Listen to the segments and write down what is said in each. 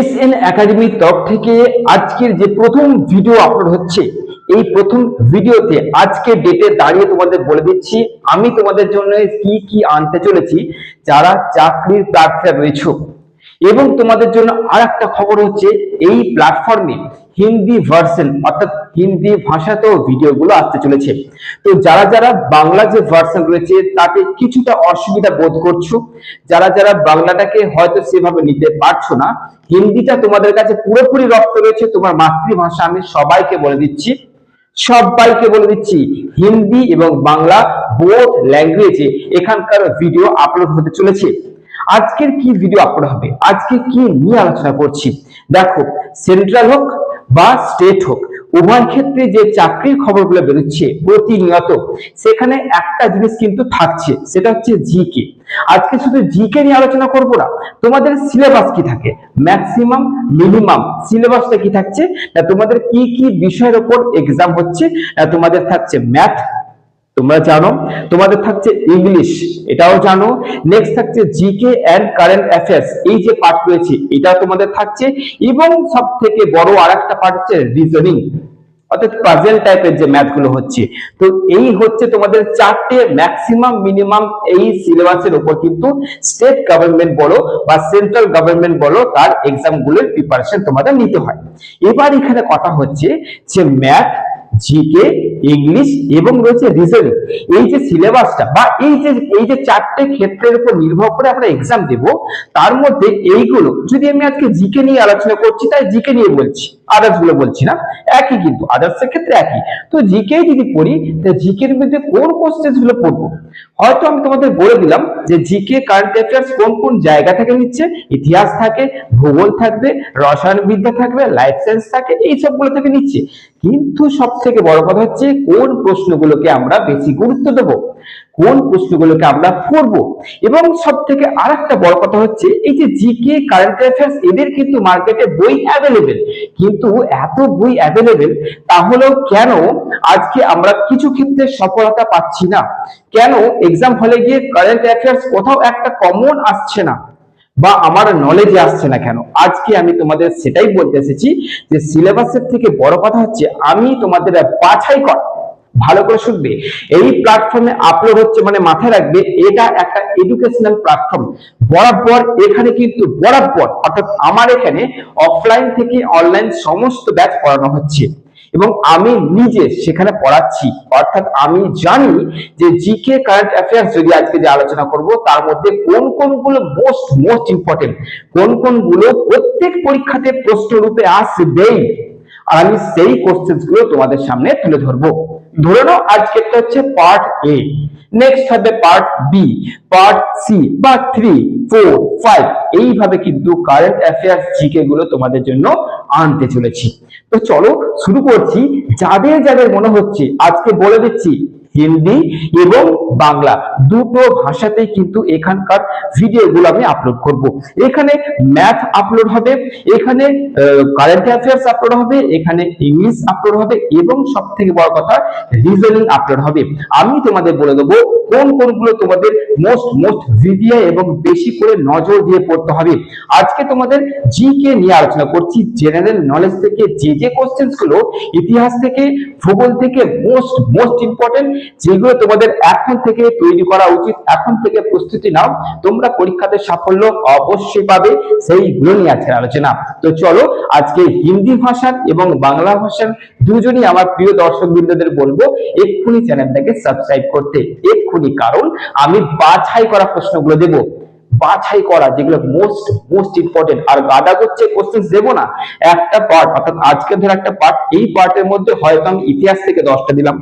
S N একাডেমির তরফ থেকে আজকের যে প্রথম ভিডিও আপলোড হচ্ছে, এই প্রথম ভিডিওতে আজকে ডেটে দাঁড়িয়ে তোমাদের বলে দিচ্ছি, আমি তোমাদের জন্য কি কি আনতে চলেছি, যারা চাকরির প্রার্থীরা রয়েছে। এবং তোমাদের জন্য আর একটা খবর হচ্ছে, এই প্ল্যাটফর্মে হিন্দি ভার্সন অর্থাৎ হিন্দি ভাষাতেও ভিডিওগুলো আসতে চলেছে। তো যারা যারা বাংলা যে ভার্সন রয়েছে তাতে কিছুটা অসুবিধা বোধ করছ। যারা যারা বাংলাটাকে হয়তো সেভাবে নিতে পারছ না, হিন্দিটা তোমাদের কাছে পুরোপুরি রপ্ত রয়েছে, তোমার মাতৃভাষা আমি সবাইকে বলে দিচ্ছি। সবাইকে বলে দিচ্ছি, হিন্দি এবং বাংলা বোথ ল্যাঙ্গুয়েজে এখানকার ভিডিও আপলোড হতে চলেছে। আজকের কি ভিডিও আপলোড হবে? আজকে কি নিয়ে আলোচনা করছি? দেখো সেন্ট্রাল হোক বা স্টেট হোক, উভয় ক্ষেত্রে যে চাকরির খবরগুলো বেরোচ্ছে প্রতিনিয়ত, সেখানে একটা জিনিস কিন্তু থাকছে, সেটা হচ্ছে জিকে আজকে শুধু জিকে নিয়ে আলোচনা করব না, তোমাদের সিলেবাস কি থাকে? ম্যাক্সিমাম মিনিমাম সিলেবাসটা কি থাকছে? না তোমাদের কি কি বিষয়ের উপর এক্সাম হচ্ছে? না তোমাদের থাকছে ম্যাথ তোমরা জানো? তোমাদের থাকছে ইংলিশ এটাও জানো। নেক্সট থাকছে জিকে অ্যান্ড কারেন্ট অ্যাফেয়ার্স এই যে পার্ট রয়েছে এটা তোমাদের থাকছে। এবং সব থেকে বড় আরেকটা পার্ট হচ্ছে রিজনিং অর্থাৎ পাজেল টাইপের যে ম্যাথগুলো হচ্ছে। তো এই হচ্ছে তোমাদের চারটে ম্যাক্সিমাম মিনিমাম এই সিলেবাসের উপর কিন্তু স্টেট গভর্নমেন্ট বলো বা সেন্ট্রাল গভর্নমেন্ট বলো, তার এক্সামগুলোর প্রিপারেশন তোমাদের নিতে হয়। এবার এখানে কথা হচ্ছে যে ম্যাথ জিকে ইংলিশ এবং রয়েছে রিজনিং এই যে সিলেবাসটা বা এই যে এই যে চারটে ক্ষেত্রের উপর নির্ভর করে আমরা এক্সাম দেব, তার মধ্যে এইগুলো, যদি আমি আজকে জিকে নিয়ে আলোচনা করছি, তাই জিকে নিয়ে বলছি আদার্সগুলো বলছি না, একই কিন্তু আদার্স এর ক্ষেত্রে একই। তো জিকে যদি পড়ি তাহলে জিকে এর মধ্যে কোন কোশ্চেনগুলো পড়ব? হয়তো আমি তোমাদের বলে দিলাম যে জিকে কারেন্ট অ্যাফেয়ার্স কোন কোন জায়গা থেকে নিচ্ছে, ইতিহাস থাকে, ভূগোল থাকবে রসায়ন বিদ্যা থাকবে লাইফ সায়েন্স থাকে, এই সবগুলো থেকে নিচ্ছে। কিন্তু সব থেকে বড় কথা হচ্ছে কোন প্রশ্নগুলোকে আমরা বেশি গুরুত্ব দেব? কোন প্রশ্নগুলোকে আমরা পড়ব এবং সব থেকে আর একটা বড় কথা হচ্ছে এই যে জিকে, কারেন্ট অ্যাফেয়ার্স, এদের কিন্তু মার্কেটে বই অ্যাভেলেবেল। কিন্তু এত বই অ্যাভেলেবেল, তাহলেও কেন আজকে আমরা কিছু ক্ষেত্রে সফলতা পাচ্ছি না? কেন এক্সাম হলে গিয়ে কারেন্ট অ্যাফেয়ার্স কোথাও একটা কমন আসছে না? বা আমার নলেজে আসছে না কেন? আজকে আমি তোমাদের সেটাই বলতে এসেছি যে সিলেবাসের থেকে বড় কথা হচ্ছে আমি তোমাদের বাছাই কর। ভালো করে শুনবে। এই প্ল্যাটফর্মে আপলোড হচ্ছে মানে মাথায় রাখবে, এটা একটা এডুকেশনাল প্ল্যাটফর্ম বরাবর এখানে কিন্তু বরাবর, অর্থাৎ আমার এখানে অফলাইন থেকে অনলাইন সমস্ত ব্যাচ পড়ানো হচ্ছে। এবং আমি নিজে সেখানে পড়াচ্ছি। অর্থাৎ আমি জানি যে জিকে কারেন্ট অ্যাফেয়ার্স যদি আজকে যে আলোচনা করব, তার মধ্যে কোন কোনগুলো মোস্ট মোস্ট ইম্পর্টেন্ট কোন কোনগুলো প্রত্যেক পরীক্ষাতে প্রশ্ন রূপে আসবেই? আর আমি সেই কোশ্চেনগুলো তোমাদের সামনে তুলে ধরবো। ধরে নাও আজকেরটা হচ্ছে পার্ট এ নেক্সট হবে পার্ট বি পার্ট সি বা থ্রি ফোর ফাইভ এইভাবে কিন্তু কারেন্ট অ্যাফেয়ার্স জিকে গুলো তোমাদের জন্য আনতে চলেছি। তো চলো শুরু করছি। যাদের যাদের মনে হচ্ছে আজকে বলে দিচ্ছি হিন্দি এবং বাংলা দুটো ভাষাতেই কিন্তু এখানকার ভিডিওগুলো আমি আপলোড করব। এখানে ম্যাথ আপলোড হবে, এখানে কারেন্ট অ্যাফেয়ার্স আপলোড হবে, এখানে ইংলিশ আপলোড হবে এবং সব থেকে বড় কথা রিজনিং আপলোড হবে। আমি তোমাদের বলে দেবো কোন কোনগুলো তোমাদের মোস্ট মোস্ট ভিডিও এবং বেশি করে নজর দিয়ে পড়তে হবে। আজকে তোমাদের জিকে নিয়ে আলোচনা করছি জেনারেল নলেজ থেকে যে যে কোশ্চেন্সগুলো ইতিহাস থেকে, ভূগোল থেকে মোস্ট মোস্ট ইম্পর্টেন্ট যেগুলো তোমাদের এখন থেকে তৈরি করা উচিত, এখন থেকে প্রস্তুতি নাও। তোমরা পরীক্ষাতে সাফল্য অবশ্যই পাবে সেইগুলো নিয়ে আজকের আলোচনা। তো চলো, আজকে হিন্দি ভাষার এবং বাংলা ভাষার দুজনই আমার প্রিয় দর্শক বৃন্দদের বলব, এক্ষুনি চ্যানেলটাকে সাবস্ক্রাইব করতে। এক্ষুনি কারণ, আমি বাছাই করা প্রশ্নগুলো দেবো। বাছাই করা, যেগুলো মোস্ট মোস্ট ইম্পর্টেন্ট আর গাদা করছে কোশ্চেন দেবো না। একটা পার্ট অর্থাৎ আজকে ধর একটা পার্ট এই পার্টের মধ্যে হয়তো আমি ইতিহাস থেকে দশটা দিলাম।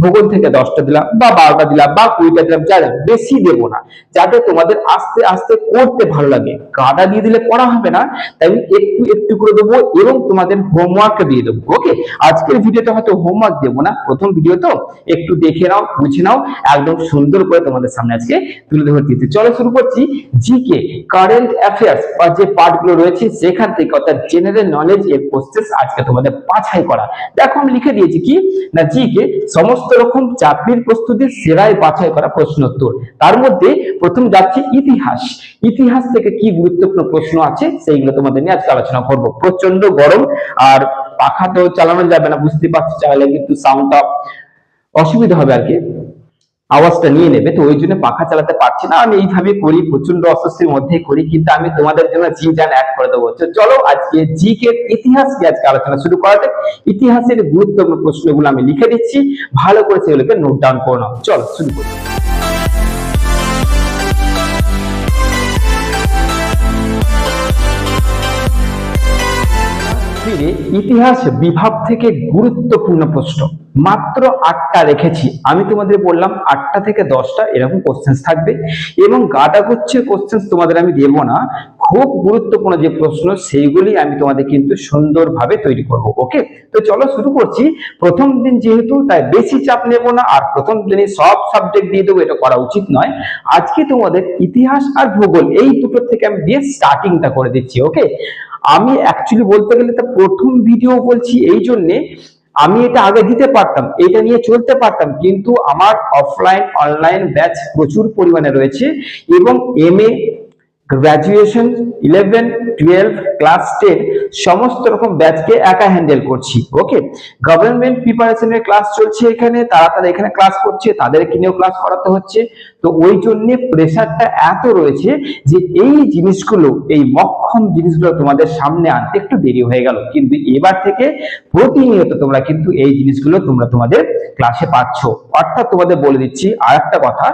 ভূগোল থেকে দশটা দিলাম বা বারোটা দিলাম বা কুড়িটা দিলাম যা বেশি দেবো না, যাতে তোমাদের আস্তে আস্তে করতে ভালো লাগে। গাদা দিয়ে দিলে পড়া হবে না, তাই একটু একটু করে দেবো এবং তোমাদের হোমওয়ার্ক দিয়ে দেবো ওকে আজকের ভিডিওতে হয়তো হোমওয়ার্ক দেবো না, প্রথম ভিডিও তো, একটু দেখে নাও, বুঝে নাও, একদম সুন্দর করে তোমাদের সামনে আজকে তুলে ধরতে চলো শুরু করছি জিকে কারেন্ট অ্যাফেয়ার্স বা যে পার্টগুলো রয়েছে সেখান থেকে অর্থাৎ জেনারেল নলেজ এর কোশ্চেন আজকে তোমাদের বাছাই করা। দেখো, আমি লিখে দিয়েছি কি? না জিকে সমস্ত রকম চাকরির প্রস্তুতির সেরাই বাছাই করা প্রশ্ন উত্তর তার মধ্যে প্রথম যাচ্ছে ইতিহাস। ইতিহাস থেকে কি গুরুত্বপূর্ণ প্রশ্ন আছে সেইগুলো তোমাদের নিয়ে আজকে আলোচনা করব। প্রচণ্ড গরম, আর পাখা তো চালানো যাবে না, বুঝতে পারছি চাইলে কিন্তু সাউন্ডটা অসুবিধা হবে আর কি। আওয়াজটা নিয়ে নেবে, তো ওই জন্য পাখা চালাতে পারছি না। আমি এইভাবে করি প্রচণ্ড অস্বস্তির মধ্যে করি, কিন্তু আমি তোমাদের জন্য জি জান অ্যাড করে দেবো। চলো আজকে জি কে ইতিহাস আজকে আলোচনা শুরু করা যাক। ইতিহাসের গুরুত্বপূর্ণ প্রশ্নগুলো আমি লিখে দিচ্ছি। ভালো করে সেগুলোকে নোট ডাউন করে নাও। চলো শুরু করি। ফিরে ইতিহাস বিভাগ থেকে গুরুত্বপূর্ণ প্রশ্ন। মাত্র আটটা রেখেছি। আমি তোমাদের বললাম আটটা থেকে দশটা এরকম কোশ্চেন্স থাকবে এবং গাদা গুচ্ছের কোশ্চেন্স তোমাদের আমি দেবো না। খুব গুরুত্বপূর্ণ যে প্রশ্ন, সেইগুলি আমি তোমাদের কিন্তু সুন্দরভাবে তৈরি করব, ওকে? তো চলো শুরু করছি। প্রথম দিন যেহেতু, তাই বেশি চাপ নেব না, আর প্রথম দিনে সব সাবজেক্ট দিয়ে দেবো, এটা করা উচিত নয়। আজকে তোমাদের ইতিহাস আর ভূগোল, এই দুটো থেকে আমি দিয়ে স্টার্টিংটা করে দিচ্ছি, ওকে? আমি অ্যাকচুয়ালি বলতে গেলে তা প্রথম ভিডিও বলছি, এই জন্যে আমি এটা আগে দিতে পারতাম, এটা নিয়ে চলতে পারতাম, কিন্তু আমার অফলাইন অনলাইন ব্যাচ প্রচুর পরিমাণে রয়েছে, এবং M A graduation eleven twelve class ten সমস্ত রকম ব্যাচকে একা হ্যান্ডেল করছি ওকে গভর্নমেন্ট প্রিপারেশনের ক্লাস চলছে এখানে, তারা তারা এখানে ক্লাস করছে, তাদেরকে নিয়েও ক্লাস করাতে হচ্ছে। তো ওই জন্য প্রেশারটা এত রয়েছে যে এই জিনিসগুলো, এই মক্ষম জিনিসগুলো তোমাদের সামনে আনতে একটু দেরি হয়ে গেল। কিন্তু এবার থেকে প্রতিনিয়ত তোমরা কিন্তু এই জিনিসগুলো তোমরা তোমাদের ক্লাসে পাচ্ছ। অর্থাৎ তোমাদের বলে দিচ্ছি আর একটা কথা,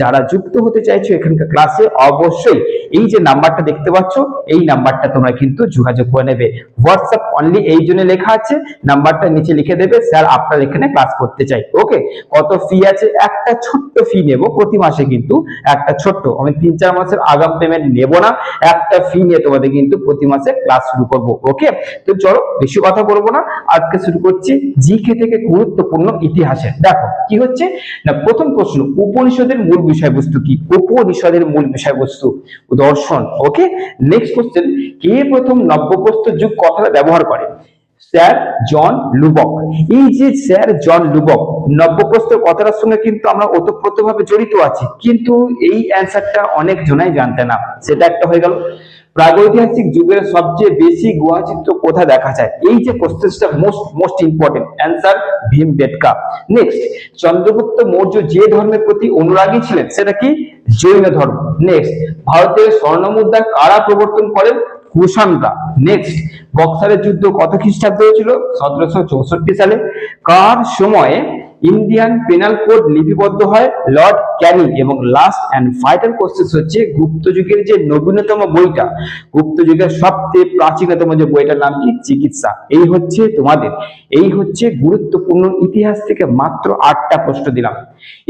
যারা যুক্ত হতে চাইছো এখানকার ক্লাসে অবশ্যই এই যে নাম্বারটা দেখতে পাচ্ছ, এই নাম্বারটা তোমরা কিন্তু যোগাযোগ করে নেবে। হোয়াটসঅ্যাপ অনলি এই জন্য লেখা আছে, নাম্বারটা নিচে লিখে দেবে, স্যার আপনার এখানে ক্লাস করতে চাই। ওকে কত ফি আছে? একটা ছোট্ট ফি নেব প্রতি মাসে। কিন্তু একটা ছোট্ট, আমি তিন চার মাসের আগাম পেমেন্ট নেব না, একটা ফি নিয়ে তোমাদের কিন্তু প্রতি মাসে ক্লাস শুরু করব ওকে তো চলো, বেশি কথা বলব না, আজকে শুরু করছি জিকে থেকে গুরুত্বপূর্ণ ইতিহাসের। দেখো, কি হচ্ছে? না, প্রথম প্রশ্ন, উপনিষদের মূল বিষয়বস্তু কি? উপনিষদের মূল বিষয়বস্তু, দর্শন ওকে নেক্সট কোশ্চেন কে প্রথম নব্যপ্রস্তর যুগ কথাটা ব্যবহার করে? Sir John Lubbock. এই যে স্যার জন লুবক নব্যপ্রস্তর কথাটার সঙ্গে কিন্তু আমরা ওতপ্রোতভাবে জড়িত আছি, কিন্তু এই অ্যান্সারটা অনেক জনাই জানতে না। সেটা একটা হয়ে গেল। প্রাগৈতিহাসিক যুগের সবচেয়ে বেশি গুহা চিত্র কোথায় দেখা যায়? এই যে কোশ্চেনটা most most important answer Bhimbetka next Chandragupta Maurya যে ধর্মের প্রতি অনুরাগী ছিলেন, সেটা কি? জৈন ধর্ম। নেক্সট ভারতের স্বর্ণ মুদ্রা কারা প্রবর্তন করেন? কুষাণরা নেক্সট বক্সারের যুদ্ধ কত খ্রিস্টাব্দে হয়েছিল? সতেরোশো চৌষট্টি সালে। কার সময়ে ইন্ডিয়ান পেনাল কোড লিপিবদ্ধ হয় লর্ড ক্যানিং এবং লাস্ট অ্যান্ড ফাইটাল কোশ্চেন হচ্ছে গুপ্ত যুগের যে নবীনতম বইটা। গুপ্ত যুগের সবচেয়ে প্রাচীনতম যে বইটার নাম কি? চিকিৎসা। এই হচ্ছে তোমাদের। এই হচ্ছে গুরুত্বপূর্ণ ইতিহাস থেকে মাত্র আটটা প্রশ্ন দিলাম।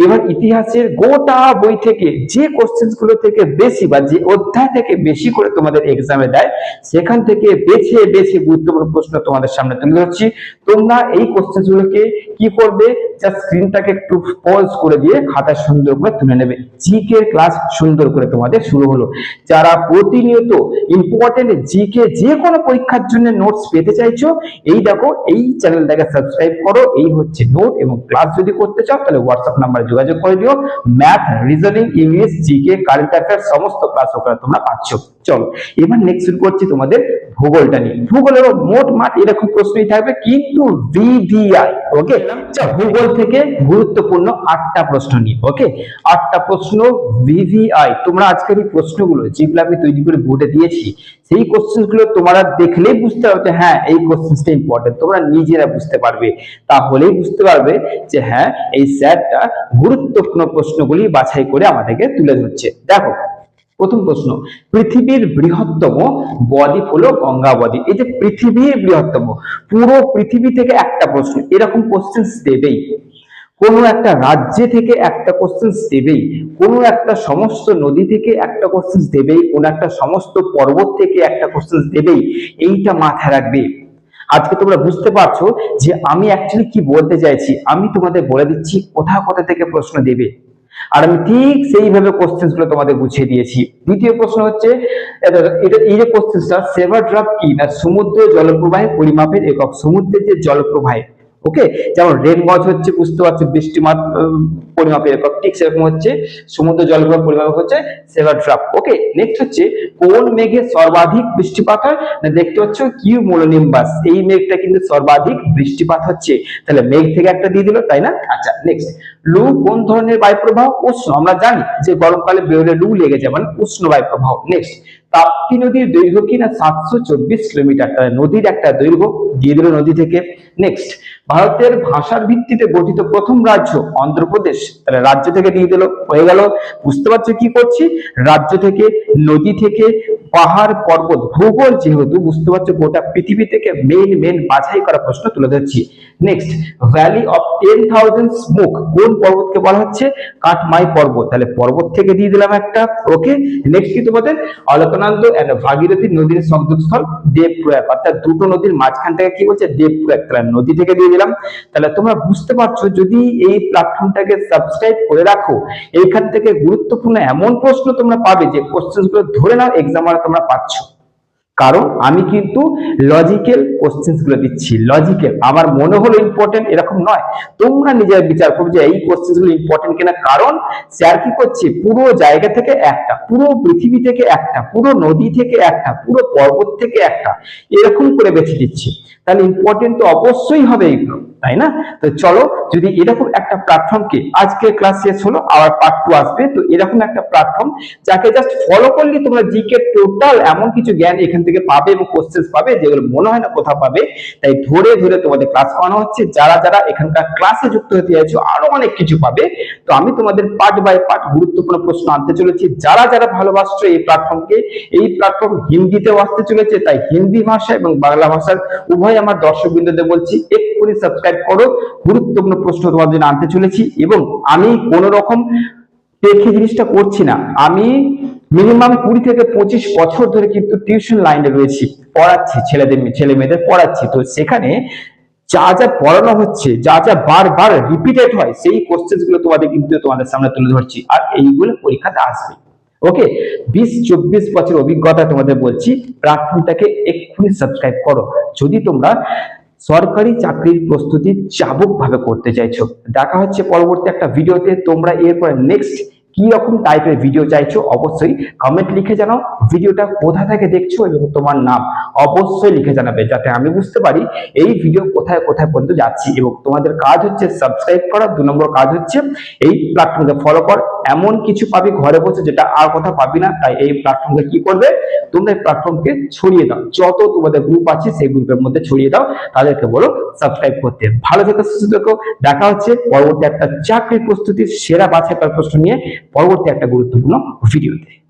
এবার ইতিহাসের গোটা বই থেকে যে কোশ্চেনগুলো থেকে বেশি বা যে অধ্যায় থেকে বেশি করে তোমাদের এক্সামে দেয়, সেখান থেকে বেছে বেছে গুরুত্বপূর্ণ প্রশ্ন তোমাদের সামনে তুলে ধরছি। তোমরা এই কোশ্চেন গুলোকে কি করবে? জাস্ট স্ক্রিনটাকে একটু পজ করে দিয়ে খাতা সুন্দর করে তুলে নেবে। জিকে ক্লাস সুন্দর করে তোমাদের শুরু হলো। যারা প্রতিনিয়ত ইম্পর্টেন্ট জিকে যে কোনো পরীক্ষার জন্য নোটস পেতে চাইছো এই দেখো এই চ্যানেলটাকে সাবস্ক্রাইব করো। এই হচ্ছে নোট এবং ক্লাস যদি করতে চাও তাহলে হোয়াটসঅ্যাপ নাম্বারে যোগাযোগ করে দিও। Math reasoning English GK current affair সমস্ত ক্লাস ওখানে তোমরা পাচ্ছ। চলো এবার নেক্সট শুরু করছি তোমাদের ভূগোলটা নিয়ে। ভূগোলেরও মোট মাঠ এরকম প্রশ্নই থাকবে কিন্তু ভিভিআই ওকে ভূগোল থেকে গুরুত্বপূর্ণ আটটা প্রশ্ন নিয়ে ওকে আটটা প্রশ্ন ভিভিআই তোমরা আজকের এই প্রশ্নগুলো যেগুলো আমি তৈরি করে বোর্ডে দিয়েছি, সেই কোশ্চেনগুলো তোমরা দেখলেই বুঝতে পারবে হ্যাঁ এই কোশ্চেনটা ইম্পর্টেন্ট তোমরা নিজেরা বুঝতে পারবে। তাহলেই বুঝতে পারবে যে হ্যাঁ এই স্যারটা গুরুত্বপূর্ণ প্রশ্নগুলি বাছাই করে আমাদেরকে তুলে ধরছে। দেখো প্রথম প্রশ্ন, পৃথিবীর বৃহত্তম বদ্বীপ হলো গঙ্গা বদ্বীপ। এই যে পৃথিবীর বৃহত্তম, পুরো পৃথিবী থেকে একটা প্রশ্ন, এরকম কোশ্চেন দেবেই। কোনো একটা রাজ্যে থেকে একটা কোশ্চেন দেবেই, কোনো একটা সমস্ত নদী থেকে একটা কোশ্চেন দেবেই, কোনো একটা সমস্ত পর্বত থেকে একটা কোশ্চেন দেবেই, এইটা মাথায় রাখবে। আজকে তোমরা বুঝতে পারছ যে আমি অ্যাকচুয়ালি কি বলতে চাইছি, আমি তোমাদের বলে দিচ্ছি কোথা কোথা থেকে প্রশ্ন দেবে। আর আমি ঠিক সেইভাবে কোশ্চেনগুলো তোমাদের বুঝিয়ে দিয়েছি। দ্বিতীয় প্রশ্ন হচ্ছে এই যে কোশ্চেনটা সেভার ড্রাফ কি? না, সমুদ্রের জলপ্রবাহের পরিমাপের একক। সমুদ্রের যে জলপ্রবাহে ওকে যেমন রেন গজ হচ্ছে, বুঝতে পারছ বৃষ্টিমাত পরিমাপের একক ঠিক সেরকম হচ্ছে, সমুদ্র জলপ্রবাহ পরিমাপ হচ্ছে সেভার ড্রপ ওকে নেক্সট হচ্ছে, কোন মেঘে সর্বাধিক বৃষ্টিপাত হয়? না, দেখতে পাচ্ছ কিউ মোলোনিম্বাস এই মেঘটা কিন্তু সর্বাধিক বৃষ্টিপাত হচ্ছে। তাহলে মেঘ থেকে একটা দিয়ে দিল, তাই না? আচ্ছা নেক্সট লু কোন ধরনের বায়ু প্রবাহ উষ্ণ। আমরা জানি যে গরমকালে বেরোলে লু লেগে যাবে মানে উষ্ণ বায়ু প্রবাহ নেক্সট তাপ্তি নদীর দৈর্ঘ্য কি না সাতশো চব্বিশ কিলোমিটার? নদীর একটা দৈর্ঘ্য দিয়ে দিল নদী থেকে। নেক্সট ভারতের ভাষার ভিত্তিতে গঠিত প্রথম রাজ্য অন্ধ্রপ্রদেশ। তাহলে রাজ্য থেকে দিয়ে দিল, হয়ে গেল। বুঝতে পারছ কি করছি? রাজ্য থেকে, নদী থেকে, পাহাড় পর্বত, ভূগোল যেহেতু, বুঝতে পারছ গোটা পৃথিবী থেকে মেন মেন বাছাই করা প্রশ্ন তুলে ধরছি। Next valley of ten thousand smoke কোন পর্বতকে বলা হচ্ছে? কাঠমাই পর্বত। তাহলে পর্বত থেকে দিয়ে দিলাম একটা। ওকে নেক্সট কি তোমাদের? অলকনন্দ এন্ড ভাগীরথী নদীর সংযোগস্থল দেবপ্রয়াগ অর্থাৎ দুটো নদীর মাঝখান থেকে কি বলছে? দেবপ্রয়াগ তাহলে নদী থেকে দিয়ে দিলাম। তাহলে তোমরা বুঝতে পারছ, যদি এই প্ল্যাটফর্মটাকে সাবস্ক্রাইব করে রাখো, এইখান থেকে গুরুত্বপূর্ণ এমন প্রশ্ন তোমরা পাবে যে কোশ্চেনগুলো ধরে নাও এক্সামার তোমরা পাচ্ছ। কারণ আমি কিন্তু লজিক্যাল কোশ্চেন্সগুলো দিচ্ছি লজিক্যাল আমার মনে হলো ইম্পর্টেন্ট এরকম নয়। তোমরা নিজের বিচার করবে যে এই কোশ্চেন্সগুলো ইম্পর্টেন্ট কিনা। কারণ স্যার কি করছে? পুরো জায়গা থেকে একটা, পুরো পৃথিবী থেকে একটা, পুরো নদী থেকে একটা, পুরো পর্বত থেকে একটা, এরকম করে বেছে দিচ্ছে তাহলে ইম্পর্টেন্ট তো অবশ্যই হবে এইগুলো তাই না? তো চলো, যদি এরকম একটা প্ল্যাটফর্মকে আজকে ক্লাস শেষ হলো, আবার পার্ট টু আসবে। তো এরকম একটা প্ল্যাটফর্ম যাকে জাস্ট ফলো করলে তোমরা জিকে টোটাল এমন কিছু জ্ঞান এখান থেকে পাবে এবং কোশ্চেন্স পাবে যেগুলো মনে হয় না কোথাও পাবে। তাই ধরে ধরে তোমাদের ক্লাস করানো হচ্ছে। যারা যারা এখানকার ক্লাসে যুক্ত হতে চাইছো, আরও অনেক কিছু পাবে। তো আমি তোমাদের পার্ট বাই পার্ট গুরুত্বপূর্ণ প্রশ্ন আনতে চলেছি। যারা যারা ভালোবাসছো এই প্ল্যাটফর্মকে এই প্ল্যাটফর্ম হিন্দিতেও আসতে চলেছে, তাই হিন্দি ভাষা এবং বাংলা ভাষার উভয় আমার দর্শক বিন্দুদের বলছি, এক্ষুনি সাবস্ক্রাইব করো। গুরুত্বপূর্ণ প্রশ্ন তোমার জন্য আনতে চলেছি এবং আমি কোন রকম দেখে জিনিসটা করছি না। আমি মিনিমাম কুড়ি থেকে পঁচিশ বছর ধরে কিন্তু টিউশন লাইনে রয়েছি, পড়াচ্ছি, ছেলেদের ছেলে মেয়েদের পড়াচ্ছি। তো সেখানে যা যা পড়ানো হচ্ছে, যা যা বারবার রিপিটেড হয়, সেই কোশ্চেনগুলো তোমাদের কিন্তু তোমাদের সামনে তুলে ধরছি আর এইগুলো পরীক্ষাতে আসবে। ওকে বিশ, চব্বিশ বছর অভিজ্ঞতা তোমাদের বলছি প্ল্যাটফর্মটাকে এক্ষুনি সাবস্ক্রাইব করো। যদি তোমরা সরকারি চাকরির প্রস্তুতি চাবুক ভাবে করতে চাইছো, দেখা হচ্ছে পরবর্তী একটা ভিডিওতে তোমরা এরপরে নেক্সট কি রকম টাইপের ভিডিও চাইছো, অবশ্যই কমেন্ট লিখে জানাও। ভিডিওটা কোথা থেকে দেখছ এবং তোমার নাম অবশ্যই লিখে জানাবে, যাতে আমি বুঝতে পারি এই ভিডিও কোথায় কোথায় পর্যন্ত যাচ্ছি। এবং তোমাদের কাজ হচ্ছে সাবস্ক্রাইব করা, দু নম্বর কাজ হচ্ছে এই প্ল্যাটফর্মকে ফলো কর। এমন কিছু পাবি ঘরে বসে যেটা আর কথা পাবি না, তাই এই প্ল্যাটফর্মকে কি করবে? তোমরা এই প্ল্যাটফর্মকে ছড়িয়ে দাও। যত তোমাদের গ্রুপ আছে, সেই গ্রুপের মধ্যে ছড়িয়ে দাও। তাদেরকে বলো সাবস্ক্রাইব করতে। ভালো থেকো, সুস্থ থেকো। দেখা হচ্ছে পরবর্তী একটা চাকরির প্রস্তুতির সেরা বাছাই প্রশ্ন নিয়ে পরবর্তী একটা গুরুত্বপূর্ণ ভিডিওতে